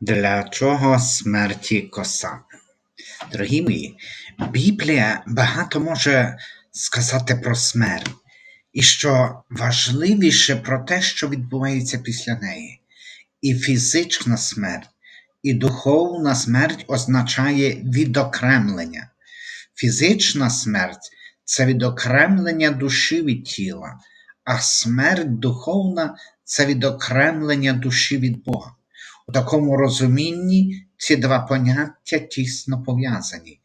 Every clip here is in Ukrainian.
Для чого смерті коса? Дорогі мої, Біблія багато може сказати про смерть, і що важливіше про те, що відбувається після неї. І фізична смерть, і духовна смерть означає відокремлення. Фізична смерть це відокремлення душі від тіла, а смерть духовна це відокремлення душі від Бога. У такому розумінні ці два поняття тісно пов'язані.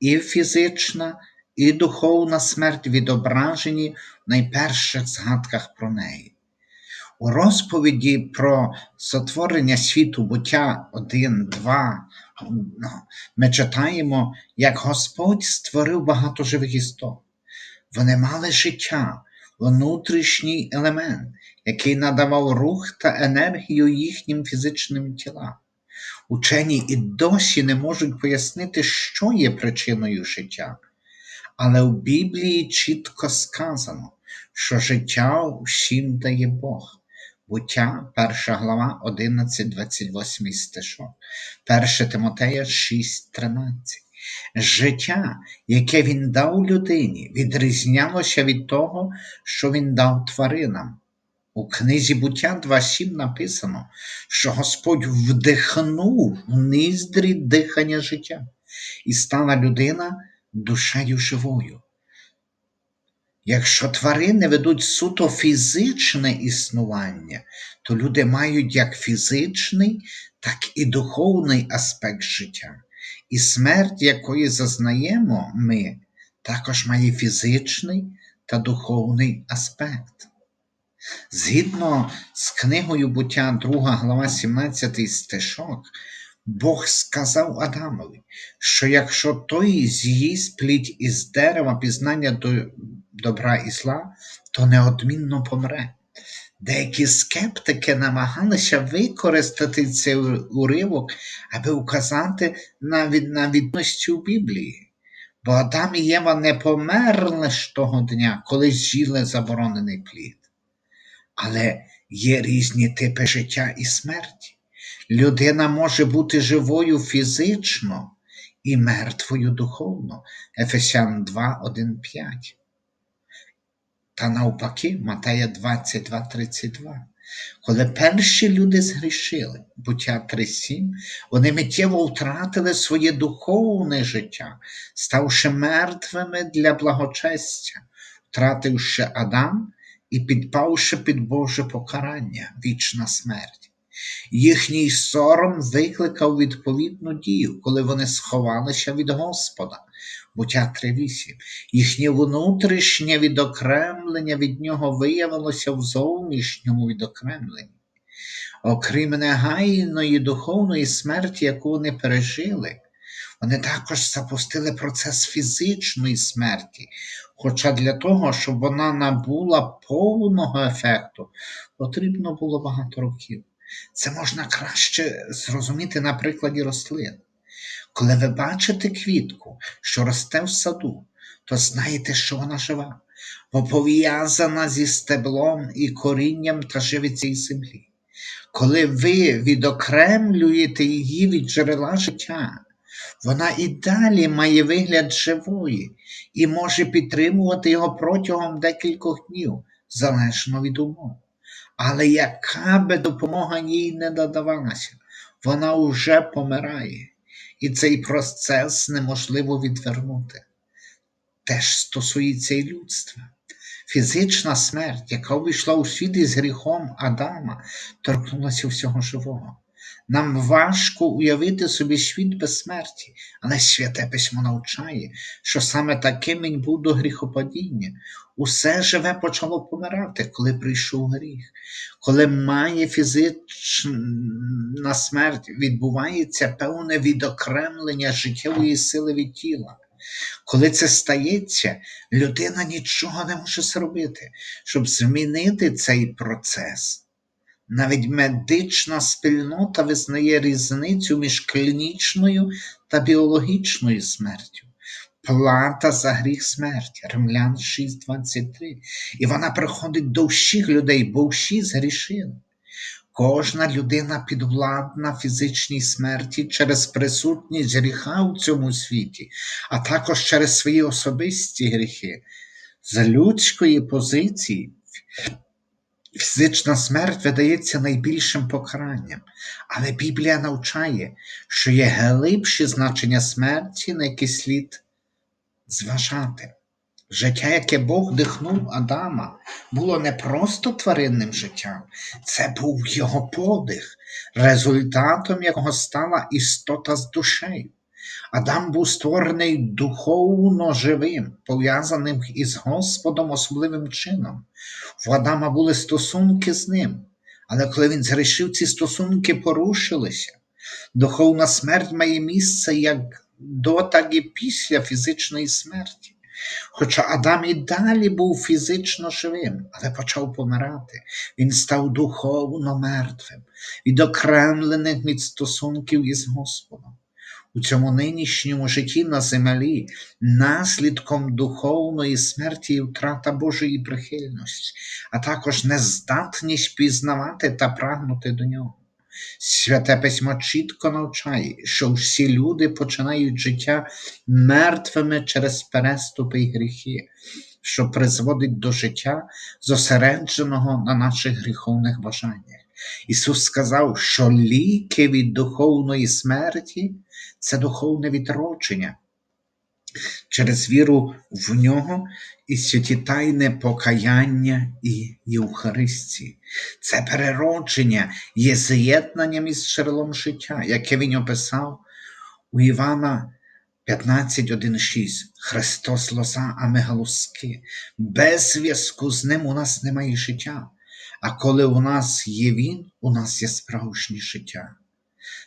І фізична, і духовна смерть відображені в найперших згадках про неї. У розповіді про сотворення світу буття 1, 2 ми читаємо, як Господь створив багато живих істот. Вони мали життя, внутрішній елемент, який надавав рух та енергію їхнім фізичним тілам. Учені і досі не можуть пояснити, що є причиною життя. Але в Біблії чітко сказано, що життя всім дає Бог. Буття, 1 глава 11, 28 стишок, 1 Тимотея 6, 13. Життя, яке він дав людині, відрізнялося від того, що він дав тваринам. У книзі буття 2.7 написано, що Господь вдихнув в ніздрі дихання життя, і стала людина душею живою. Якщо тварини ведуть суто фізичне існування, то люди мають як фізичний, так і духовний аспект життя. І смерть, якої зазнаємо ми, також має фізичний та духовний аспект. Згідно з книгою буття 2 глава 17 стишок, Бог сказав Адамові, що якщо той з'їсть плід із дерева пізнання до добра і зла, то неодмінно помре. Деякі скептики намагалися використати цей уривок, аби указати навіть на відності у Біблії. Бо Адам і Єва не померли ж того дня, коли з'їли заборонений плід. Але є різні типи життя і смерті. Людина може бути живою фізично і мертвою духовно. Ефесян 2, 1, 5. Та навпаки, Матея 22, 32. Коли перші люди згрішили, буття 3.7, вони миттєво втратили своє духовне життя, ставши мертвими для благочестя, втративши Адам і підпавши під Боже покарання, вічна смерть. Їхній сором викликав відповідну дію, коли вони сховалися від Господа, буття 3.8. Їхнє внутрішнє відокремлення від нього виявилося в зовнішньому відокремленні. Окрім негайної духовної смерті, яку вони пережили, вони також запустили процес фізичної смерті, хоча для того, щоб вона набула повного ефекту, потрібно було багато років. Це можна краще зрозуміти на прикладі рослин. Коли ви бачите квітку, що росте в саду, то знаєте, що вона жива, бо пов'язана зі стеблом і корінням та живиться із землі. Коли ви відокремлюєте її від джерела життя, вона і далі має вигляд живої і може підтримувати його протягом декількох днів, залежно від умов. Але яка би допомога їй не додавалася, вона вже помирає, і цей процес неможливо відвернути. Теж стосується і людства. Фізична смерть, яка увійшла у світ із гріхом Адама, торкнулася всього живого. Нам важко уявити собі світ без смерті, але святе письмо навчає, що саме таким він був до гріхопадіння. Усе живе почало помирати, коли прийшов гріх. Коли має фізична смерть, відбувається певне відокремлення життєвої сили від тіла. Коли це стається, людина нічого не може зробити, щоб змінити цей процес. Навіть медична спільнота визнає різницю між клінічною та біологічною смертю. Плата за гріх смерть, Римлян 6,23. І вона приходить до всіх людей, бо всі згрішили. Кожна людина підвладна фізичній смерті через присутність гріха у цьому світі, а також через свої особисті гріхи. З людської позиції фізична смерть видається найбільшим покаранням, але Біблія навчає, що є глибші значення смерті, на які слід зважати. Життя, яке Бог дихнув Адама, було не просто тваринним життям, це був його подих, результатом якого стала істота з душею. Адам був створений духовно живим, пов'язаним із Господом особливим чином. В Адама були стосунки з ним, але коли він згрішив, ці стосунки порушилися. Духовна смерть має місце як до, так і після фізичної смерті. Хоча Адам і далі був фізично живим, але почав помирати, він став духовно мертвим, відокремлених від стосунків із Господом. У цьому нинішньому житті на землі наслідком духовної смерті і втрата Божої прихильності, а також нездатність пізнавати та прагнути до нього. Святе письмо чітко навчає, що всі люди починають життя мертвими через переступи й гріхи, що призводить до життя, зосередженого на наших гріховних бажаннях. Ісус сказав, що ліки від духовної смерті це духовне відродження. Через віру в нього і святі тайне покаяння і Євхаристії. Це переродження є з'єднанням із джерелом життя, яке він описав у Івана 15.1.6. Христос лоза, а ми галузки. Без зв'язку з ним у нас немає життя. А коли у нас є Він, у нас є справжнє життя.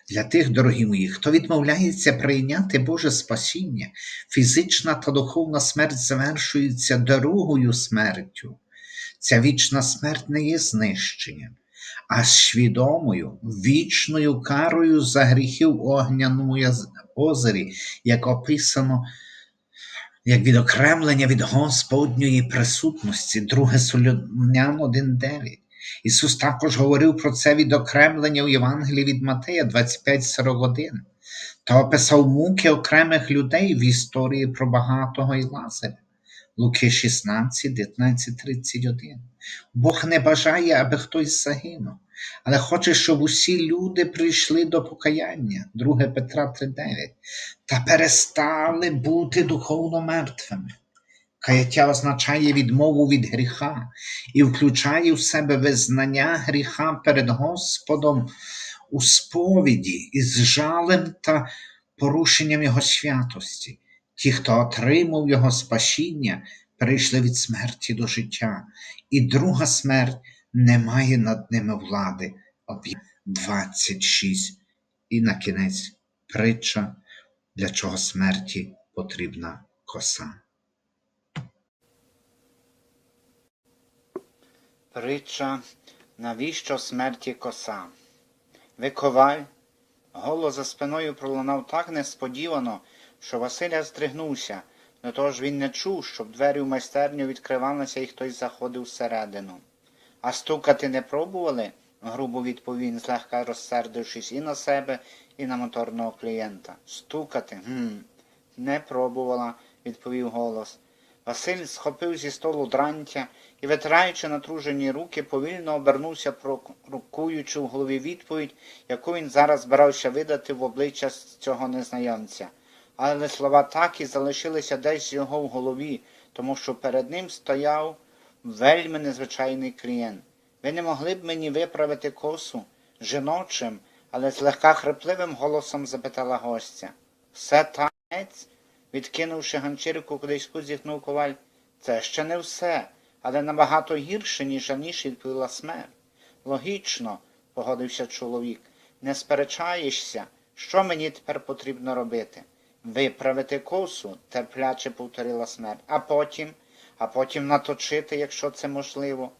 Для тих, дорогі мої, хто відмовляється прийняти Боже спасіння, фізична та духовна смерть завершується другою смертю. Ця вічна смерть не є знищенням, а свідомою, вічною карою за гріхи в огняному озері, як описано як відокремлення від Господньої присутності, 2 Солонян 1.9. Ісус також говорив про це відокремлення у Євангелії від Матея 25.41 та описав муки окремих людей в історії про багатого і Лазаря. Луки 16, 19, 31. Бог не бажає, аби хтось загинув, але хоче, щоб усі люди прийшли до покаяння, 2 Петра 3.9, та перестали бути духовно мертвими. Каяття означає відмову від гріха і включає в себе визнання гріха перед Господом у сповіді із жалем та порушенням Його святості. Ті, хто отримав Його спасіння, перейшли від смерті до життя, і друга смерть не має над ними влади. Об'яв 26. І на кінець притча, для чого смерті потрібна коса. Притча Навіщо смерті коса? Ви коваль? Голос за спиною пролунав так несподівано, що Василя здригнувся, до того ж він не чув, щоб двері в майстерню відкривалися і хтось заходив всередину. А стукати не пробували? грубо відповів злегка розсердившись і на себе, і на моторного клієнта. Стукати? Гм. Не пробувала, відповів голос. Василь схопив зі столу дрантя і, витираючи натружені руки, повільно обернувся, прокрукуючи в голові відповідь, яку він зараз збирався видати в обличчя цього незнайомця. Але слова так і залишилися десь його в голові, тому що перед ним стояв вельми незвичайний клієнт. Ви не могли б мені виправити косу жіночим, але злегка хрипливим голосом запитала гостя. Все танець? Відкинувши ганчірку, кудись зітхнув коваль. Це ще не все, але набагато гірше, ніж раніше відповіла смерть. Логічно, погодився чоловік, не сперечаєшся, що мені тепер потрібно робити? Виправити косу, терпляче повторила смерть, а потім, а потім наточити, якщо це можливо.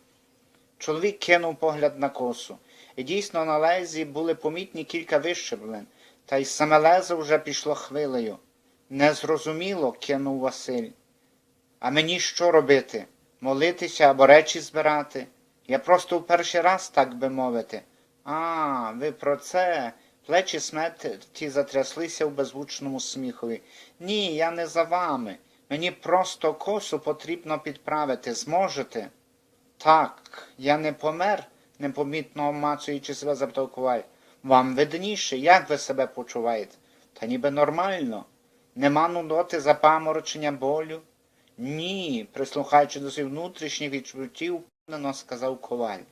Чоловік кинув погляд на косу, і дійсно на лезі були помітні кілька вищеблень, та й саме лезо вже пішло хвилею. Незрозуміло, кинув Василь. А мені що робити? Молитися або речі збирати? Я просто в перший раз, так би мовити. А, ви про це. Плечі смерті затряслися в беззвучному сміхові. Ні, я не за вами. Мені просто косу потрібно підправити. Зможете? Так, я не помер, непомітно омацуючи себе, запитав коваль. Вам видніше, як ви себе почуваєте? Та ніби нормально. Нема нудоти запаморочення болю? Ні, прислухаючи до своїх внутрішніх відчуттів, впевнено сказав коваль.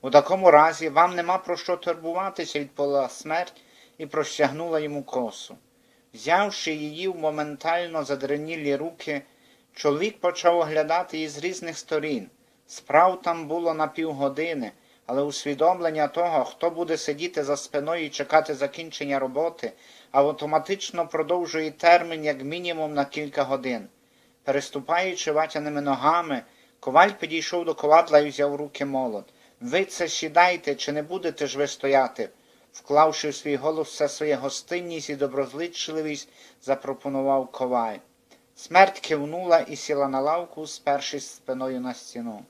У такому разі вам нема про що турбуватися, відповіла смерть і простягнула йому косу. Взявши її в моментально задренілі руки, чоловік почав оглядати її з різних сторін. Справ там було на півгодини, але усвідомлення того, хто буде сидіти за спиною і чекати закінчення роботи, автоматично продовжує термін як мінімум на кілька годин. Переступаючи ватяними ногами, коваль підійшов до ковадла і взяв руки молот. Ви це сідайте, чи не будете ж ви стояти? Вклавши в свій голос все своє гостинність і доброзичливість, запропонував коваль. Смерть кивнула і сіла на лавку, спершись спиною на стіну.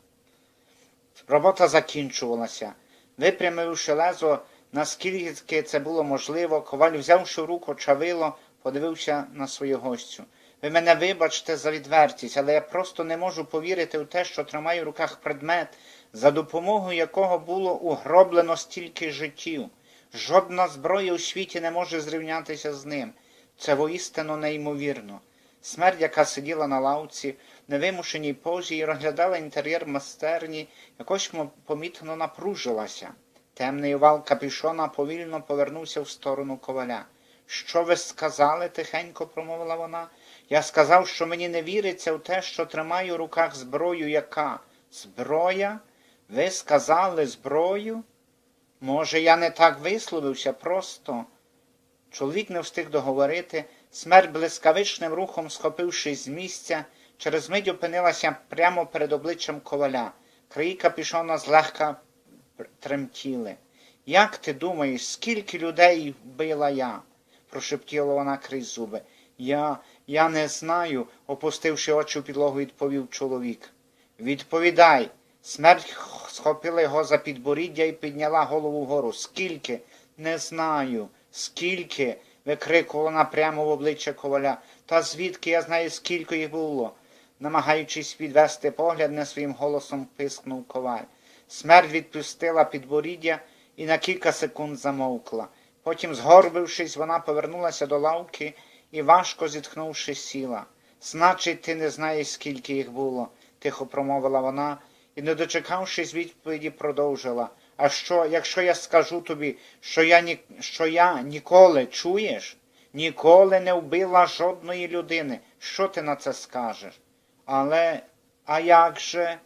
Робота закінчувалася. Випрямивши лезо, наскільки це було можливо, коваль, взявши в руку чавило, подивився на свою гостю. Ви мене вибачте за відвертість, але я просто не можу повірити в те, що тримаю в руках предмет, за допомогою якого було угроблено стільки життів. Жодна зброя у світі не може зрівнятися з ним. Це воістину неймовірно. Смерть, яка сиділа на лавці, невимушеній позі і розглядала інтер'єр майстерні, якось помітно напружилася. Темний овал капюшона повільно повернувся в сторону коваля. Що ви сказали? тихенько промовила вона. Я сказав, що мені не віриться в те, що тримаю в руках зброю яка? Зброя? Ви сказали зброю? Може, я не так висловився просто. Чоловік не встиг договорити, смерть блискавичним рухом, схопившись з місця, через мить опинилася прямо перед обличчям коваля. Краї капюшона злегка тремтіли. Як ти думаєш, скільки людей вбила я? прошептіла вона крізь зуби. Я, я не знаю, опустивши очі в підлогу, відповів чоловік. Відповідай. Смерть схопила його за підборіддя і підняла голову вгору. Скільки? Не знаю. Скільки? викрикувала вона прямо в обличчя коваля. Та звідки я знаю, скільки їх було? Намагаючись відвести погляд, не своїм голосом пискнув коваль. Смерть відпустила підборіддя і на кілька секунд замовкла. Потім, згорбившись, вона повернулася до лавки і, важко зітхнувши, сіла. Значить, ти не знаєш, скільки їх було, тихо промовила вона і, не дочекавшись відповіді, продовжила. А що, якщо я скажу тобі, що я, ні, що я ніколи чуєш, ніколи не вбила жодної людини, що ти на це скажеш? Але, а як же?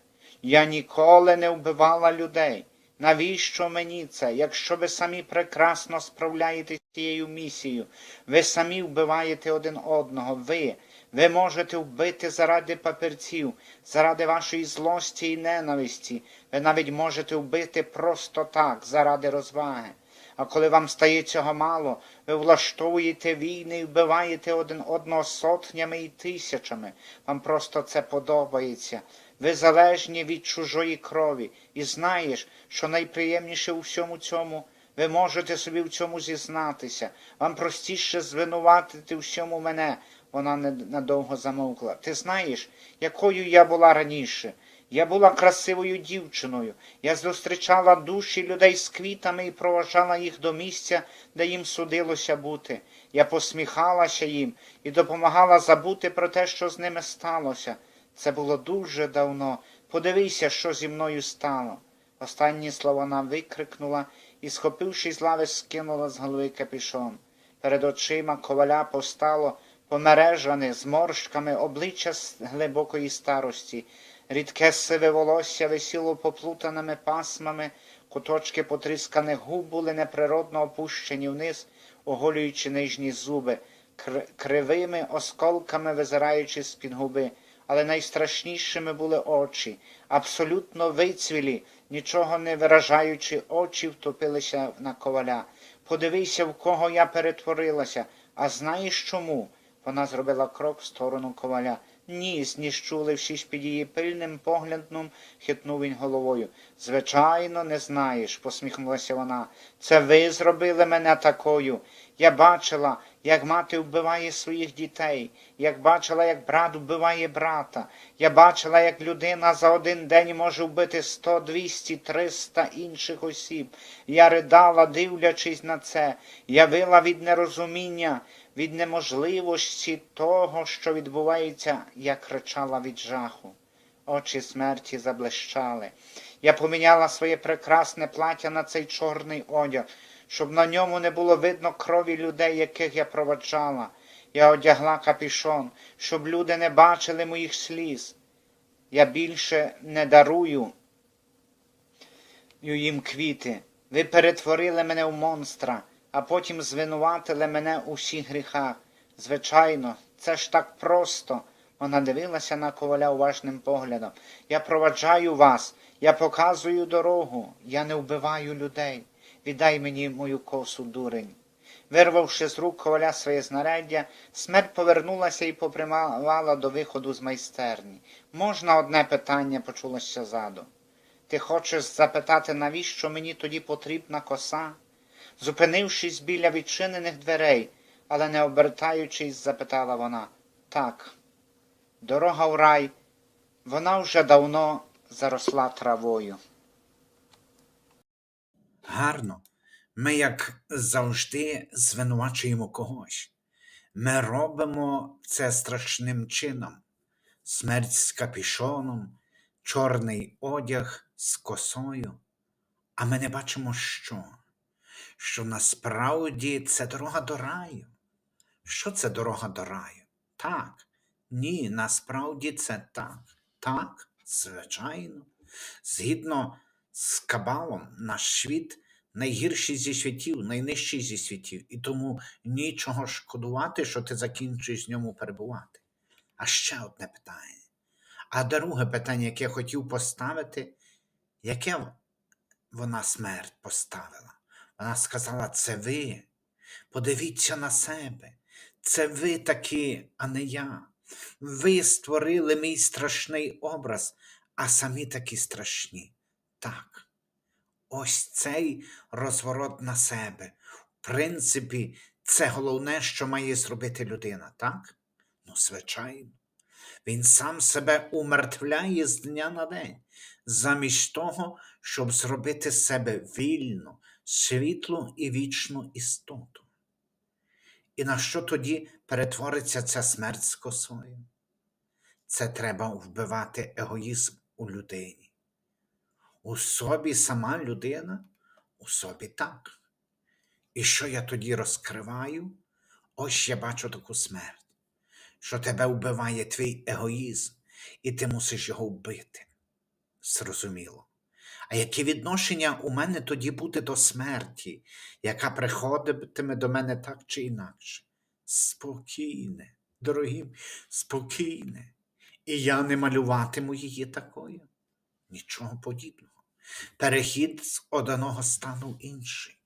Я ніколи не вбивала людей. Навіщо мені це, якщо ви самі прекрасно справляєтесь цією місією? Ви самі вбиваєте один одного, ви. Ви можете вбити заради папірців, заради вашої злості і ненависті. Ви навіть можете вбити просто так, заради розваги. А коли вам стає цього мало, ви влаштовуєте війни і вбиваєте один одного сотнями і тисячами. Вам просто це подобається. Ви залежні від чужої крові, і знаєш, що найприємніше у всьому цьому. Ви можете собі в цьому зізнатися. Вам простіше звинуватити всьому мене. Вона ненадовго замовкла. Ти знаєш, якою я була раніше? Я була красивою дівчиною. Я зустрічала душі людей з квітами і проважала їх до місця, де їм судилося бути. Я посміхалася їм і допомагала забути про те, що з ними сталося. Це було дуже давно. Подивися, що зі мною стало. Останні слова вона викрикнула і, схопившись з лави, скинула з голови капюшон. Перед очима коваля постало помережане зморшками обличчя з глибокої старості. Рідке сиве волосся висіло поплутаними пасмами, куточки потрісканих губ були неприродно опущені вниз, оголюючи нижні зуби, кр- кривими осколками визираючи з-під губи. Але найстрашнішими були очі, абсолютно вицвілі, нічого не виражаючи, очі втопилися на коваля. Подивися, в кого я перетворилася, а знаєш чому? Вона зробила крок в сторону коваля. Ні, зніщулившись під її пильним поглядом, хитнув він головою. Звичайно, не знаєш, посміхнулася вона. Це ви зробили мене такою. Я бачила, як мати вбиває своїх дітей, як бачила, як брат вбиває брата. Я бачила, як людина за один день може вбити 100, 200, 300 інших осіб. Я ридала, дивлячись на це. Я вила від нерозуміння, від неможливості того, що відбувається, я кричала від жаху. Очі смерті заблищали. Я поміняла своє прекрасне плаття на цей чорний одяг, щоб на ньому не було видно крові людей, яких я проваджала. Я одягла капішон, щоб люди не бачили моїх сліз. Я більше не дарую їм квіти. Ви перетворили мене в монстра, а потім звинуватили мене у всіх гріхах. Звичайно, це ж так просто. Вона дивилася на коваля уважним поглядом. Я проваджаю вас, я показую дорогу, я не вбиваю людей. Віддай мені мою косу, дурень. Вирвавши з рук коваля своє знаряддя, смерть повернулася і попрямувала до виходу з майстерні. Можна одне питання почулося ззаду. Ти хочеш запитати, навіщо мені тоді потрібна коса? Зупинившись біля відчинених дверей, але не обертаючись, запитала вона. Так, дорога в рай, вона вже давно заросла травою. Гарно. Ми, як завжди, звинувачуємо когось. Ми робимо це страшним чином. Смерть з капішоном, чорний одяг з косою. А ми не бачимо що? Що насправді це дорога до раю. Що це дорога до раю? Так. Ні, насправді це так. Так, звичайно. Згідно з кабалом, наш світ найгірший зі світів, найнижчий зі світів, і тому нічого шкодувати, що ти закінчуєш в ньому перебувати. А ще одне питання. А друге питання, яке я хотів поставити, яке вона смерть поставила? Вона сказала: це ви. Подивіться на себе. Це ви такі, а не я. Ви створили мій страшний образ, а самі такі страшні. Так. Ось цей розворот на себе. В принципі, це головне, що має зробити людина, так? Ну, звичайно. Він сам себе умертвляє з дня на день, замість того, щоб зробити себе вільну, світлу і вічну істоту. І на що тоді перетвориться ця смерть з косою? Це треба вбивати егоїзм у людині. У собі сама людина, у собі так. І що я тоді розкриваю? Ось я бачу таку смерть, що тебе вбиває твій егоїзм, і ти мусиш його вбити. Зрозуміло. А яке відношення у мене тоді буде до смерті, яка приходитиме до мене так чи інакше? Спокійне, дорогі, спокійне. І я не малюватиму її такою. Нічого подібного. Перехід з одного стану в інший.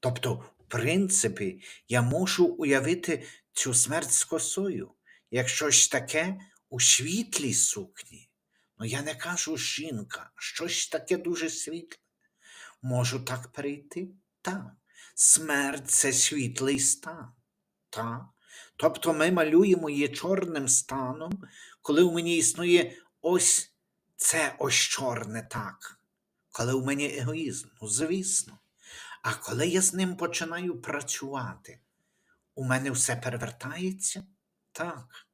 Тобто, в принципі, я можу уявити цю смерть з косою, як щось таке у світлій сукні. Ну, я не кажу жінка, щось таке дуже світле. Можу так перейти? Так. Смерть це світлий стан. Так. Тобто ми малюємо її чорним станом, коли в мені існує ось це ось чорне так. Коли в мені егоїзм, ну звісно. А коли я з ним починаю працювати, у мене все перевертається? Так.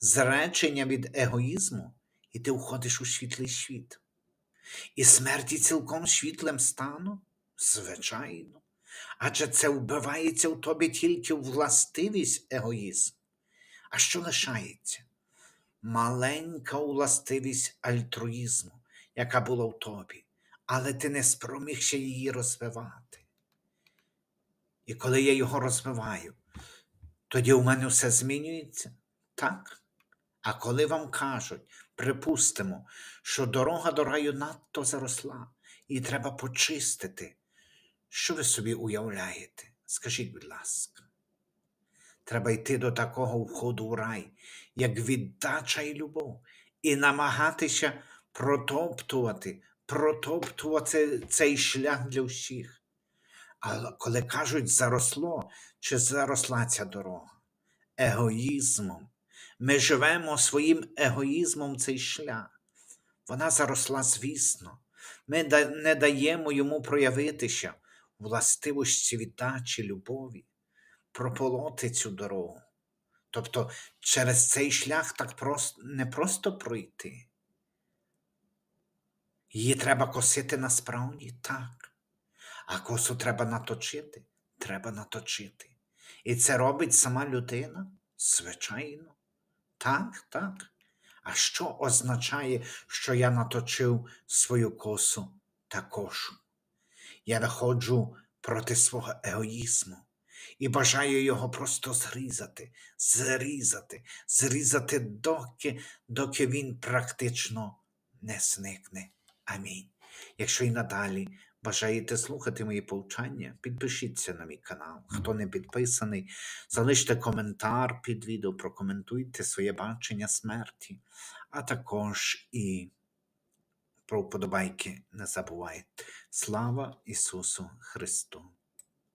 Зречення від егоїзму, і ти входиш у світлий світ. І смерті цілком світлим станом? Звичайно. Адже це вбивається у тобі тільки властивість егоїзм. А що лишається? Маленька властивість альтруїзму, яка була в тобі, але ти не спромігся її розвивати. І коли я його розвиваю, тоді у мене все змінюється? Так. А коли вам кажуть, припустимо, що дорога до раю надто заросла, і треба почистити, що ви собі уявляєте? Скажіть, будь ласка. Треба йти до такого входу в рай, як віддача і любов, і намагатися протоптувати, протоптувати цей шлях для всіх. Але коли кажуть заросло, чи заросла ця дорога? Егоїзмом. Ми живемо своїм егоїзмом цей шлях. Вона заросла, звісно. Ми не даємо йому проявитися властивості віддачі, любові, прополоти цю дорогу. Тобто через цей шлях так просто, не просто пройти. Її треба косити насправді так. А косу треба наточити, треба наточити. І це робить сама людина? Звичайно. Так, так. А що означає, що я наточив свою косу та кошу? Я виходжу проти свого егоїзму і бажаю його просто зрізати, зрізати, зрізати, доки, доки він практично не зникне. Амінь. Якщо і надалі бажаєте слухати мої повчання, підпишіться на мій канал. Хто не підписаний, залиште коментар під відео, прокоментуйте своє бачення смерті, а також і про вподобайки не забувайте. Слава Ісусу Христу!